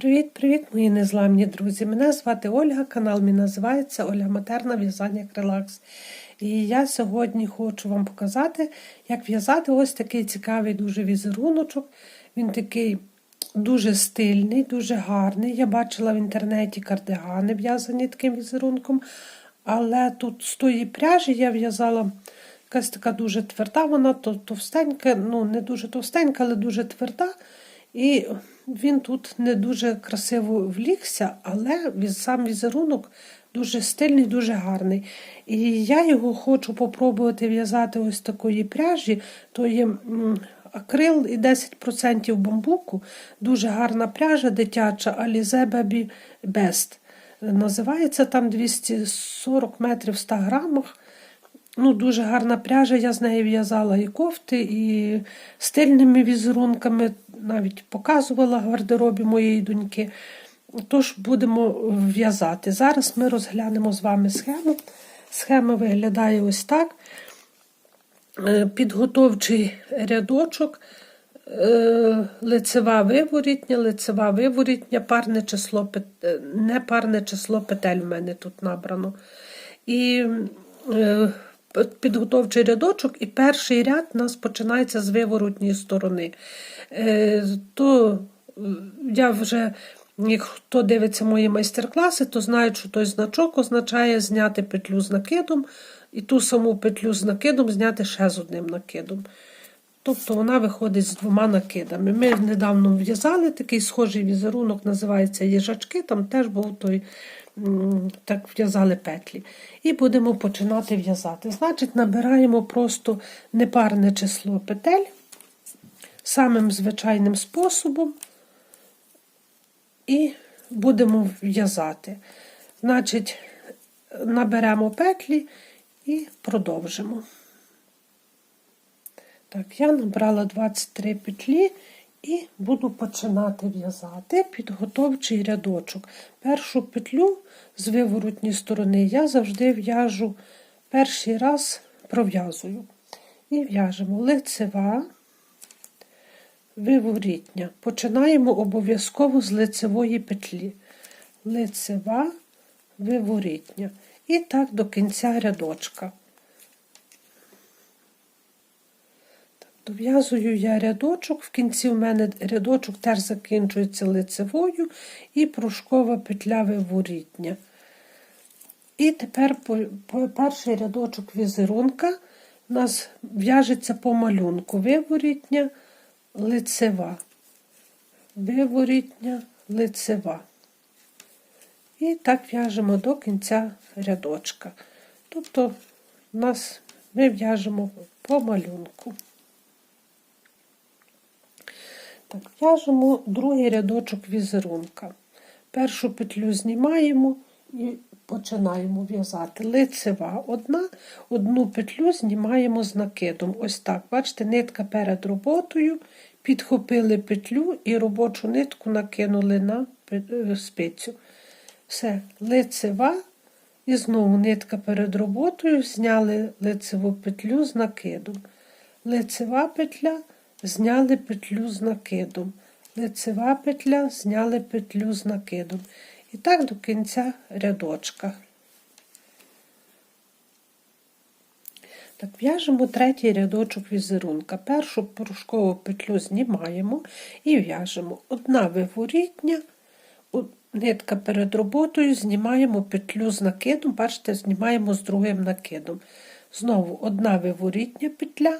Привіт-привіт, мої незламні друзі! Мене звати Ольга, канал мій називається Ольга Матерна В'язання Релакс. І я сьогодні хочу вам показати, як в'язати ось такий цікавий дуже візеруночок. Він такий дуже стильний, дуже гарний. Я бачила в інтернеті кардигани в'язані таким візерунком. Але тут з тої пряжі я в'язала якась така дуже тверда, вона товстенька, ну не дуже товстенька, але дуже тверда. І він тут не дуже красиво влігся, але сам візерунок дуже стильний, дуже гарний. І я його хочу попробувати в'язати ось такої пряжі, то є акрил і 10% бамбуку. Дуже гарна пряжа дитяча Alize Baby Best. Називається там 240 метрів в 100 грамах. Ну, Дуже гарна пряжа, я з неї в'язала і кофти, і стильними візерунками, навіть показувала в гардеробі моєї доньки. Тож будемо в'язати. Зараз ми розглянемо з вами схему. Схема виглядає ось так. Е, підготовчий рядочок, е, лицева виворітня, лицева виворітня, парне число, е, не парне число петель в мене тут набрано. І підготовчий рядочок, і перший ряд у нас починається з виворотньої сторони. Е, то е, я вже, хто дивиться мої майстер-класи, то знають, що той значок означає зняти петлю з накидом, і ту саму петлю з накидом зняти ще з одним накидом. Тобто вона виходить з двома накидами. Ми недавно в'язали такий схожий візерунок, називається їжачки, там теж був той так в'язали петлі. І будемо починати в'язати. Значить, набираємо просто непарне число петель самим звичайним способом і будемо в'язати. Значить, наберемо петлі і продовжимо. Так, я набрала 23 петлі. І буду починати в'язати підготовчий рядочок. Першу петлю з виворотньої сторони я завжди в'яжу перший раз пров'язую. І в'яжемо лицева, виворітня. Починаємо обов'язково з лицевої петлі. Лицева, виворітня. І так до кінця рядочка. Дов'язую я рядочок, в кінці в мене рядочок теж закінчується лицевою і пружкова петля виворітня. І тепер перший рядочок візерунка у нас в'яжеться по малюнку. Виворітня, лицева, виворітня, лицева. І так в'яжемо до кінця рядочка. Тобто, у нас ми в'яжемо по малюнку. Так, В'яжемо другий рядочок візерунка. Першу петлю знімаємо і починаємо в'язати. Лицева одна, одну петлю знімаємо з накидом. Ось так. Бачите, нитка перед роботою, підхопили петлю і робочу нитку накинули на е, спицю. Все, лицева. І знову нитка перед роботою, зняли лицеву петлю з накидом. Лицева петля зняли петлю з накидом. Лицева петля, зняли петлю з накидом. І так до кінця рядочка. Так, В'яжемо третій рядочок візерунка. Першу порошкову петлю знімаємо і в'яжемо одна виворітня, нитка перед роботою, знімаємо петлю з накидом, бачите, знімаємо з другим накидом. Знову одна виворітня петля,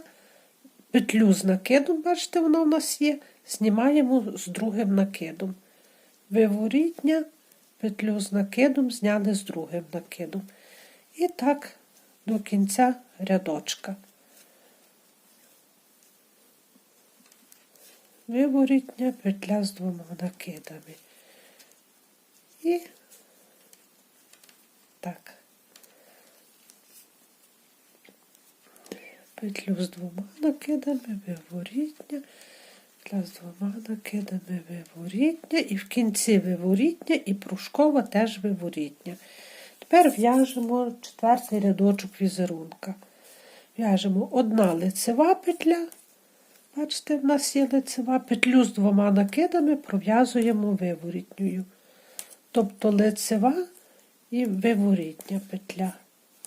петлю з накидом, бачите, вона у нас є, знімаємо з другим накидом. Виворітня, петлю з накидом зняли з другим накидом. І так до кінця рядочка. Виворітня петля з двома накидами. І так. Петлю з двома накидами, виворітня, петля з двома накидами, виворітня, і в кінці виворітня і пружкова теж виворітня. Тепер в'яжемо четвертий рядочок візерунка. В'яжемо одна лицева петля, Бачите, в нас є лицева петлю з двома накидами пров'язуємо виворітньою. Тобто лицева і виворітня петля.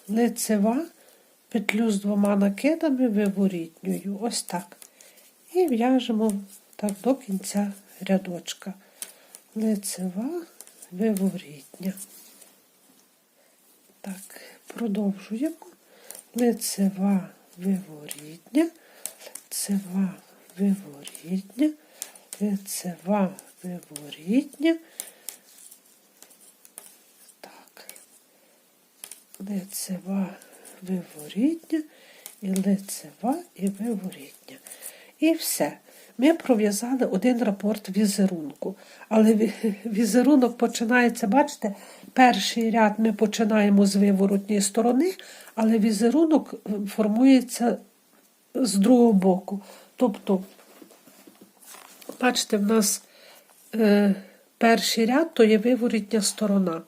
Лицева, петлю з двома накидами виворітньою. Ось так. І в'яжемо так до кінця рядочка. Лицева, виворітня. Так, продовжуємо. Лицева, виворітня, лицева, виворітня, лицева, виворітня. Так. Лицева, виворітня, і лицева, і виворітня. І все. Ми пров'язали один рапорт візерунку. Але візерунок починається, бачите, перший ряд ми починаємо з виворотньої сторони, але візерунок е, формується з другого боку. Тобто, бачите, в нас е, перший ряд то є виворотня сторона.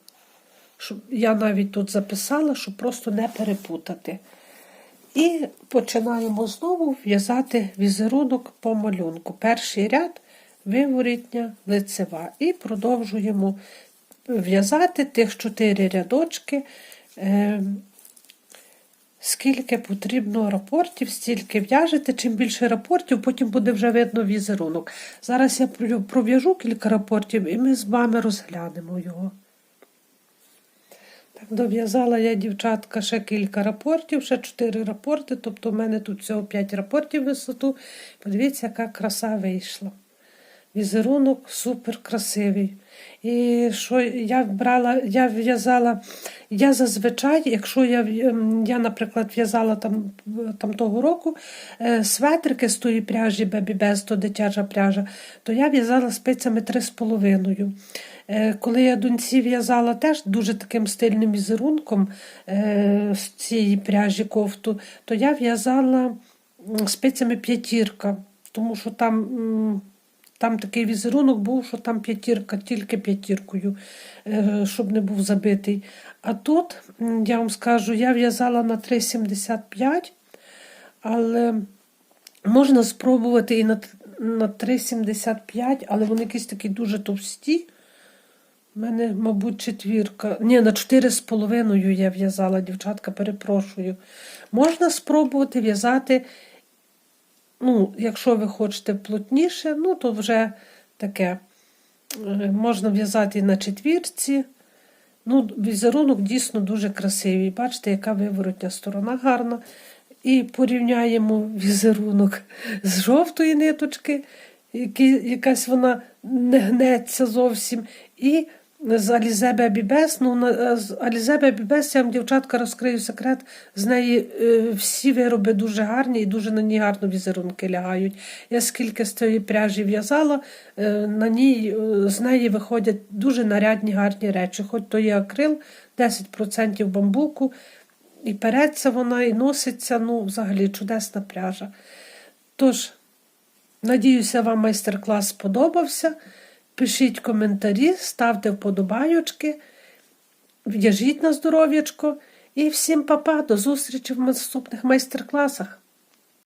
Щоб, я навіть тут записала, щоб просто не перепутати. І починаємо знову в'язати візерунок по малюнку. Перший ряд виворітня лицева. І продовжуємо в'язати тих чотири рядочки. Е, Скільки потрібно рапортів, стільки в'яжете. Чим більше рапортів, потім буде вже видно візерунок. Зараз я пров'яжу кілька рапортів і ми з вами розглянемо його. Так, дов'язала я, дівчатка, ще кілька рапортів, ще чотири рапорти, тобто в мене тут всього 5 рапортів висоту. Подивіться, яка краса вийшла. Візерунок супер красивий. І що я брала, я в'язала, я зазвичай, якщо я, ем, я наприклад, в'язала там, там того року е, светрики з тої пряжі Baby Best, то дитяча пряжа, то я в'язала спицями 3,5. Е, Коли я доньці в'язала теж дуже таким стильним візерунком е, з цієї пряжі кофту, то я в'язала спицями п'ятірка, тому що там. там такий візерунок був, що там п'ятірка, тільки п'ятіркою, е, щоб не був забитий. А тут, я вам скажу, я в'язала на 3,75, але можна спробувати і на 3,75, але вони якісь такі дуже товсті. У мене, мабуть, четвірка. Ні, на 4,5 я в'язала, дівчатка, перепрошую. Можна спробувати в'язати Ну, якщо ви хочете плотніше, ну, то вже таке е, можна в'язати на четвірці. Ну, Візерунок дійсно дуже красивий. Бачите, яка виворотня сторона гарна. І порівняємо візерунок з жовтої ниточки, якась вона не гнеться зовсім. І з Baby Best. Ну, з Alize Baby Best, я вам, дівчатка, розкрию секрет. З неї е, всі вироби дуже гарні і дуже на ній гарно візерунки лягають. Я скільки з цієї пряжі в'язала, е, на ній, е, з неї виходять дуже нарядні гарні речі. Хоч то є акрил, 10% бамбуку, і переться вона, і носиться. Ну, взагалі чудесна пряжа. Тож, Надіюся, вам майстер-клас сподобався. Пишіть коментарі, ставте вподобайочки, в'яжіть на здоров'ячко. І всім па-па, до зустрічі в наступних майстер-класах.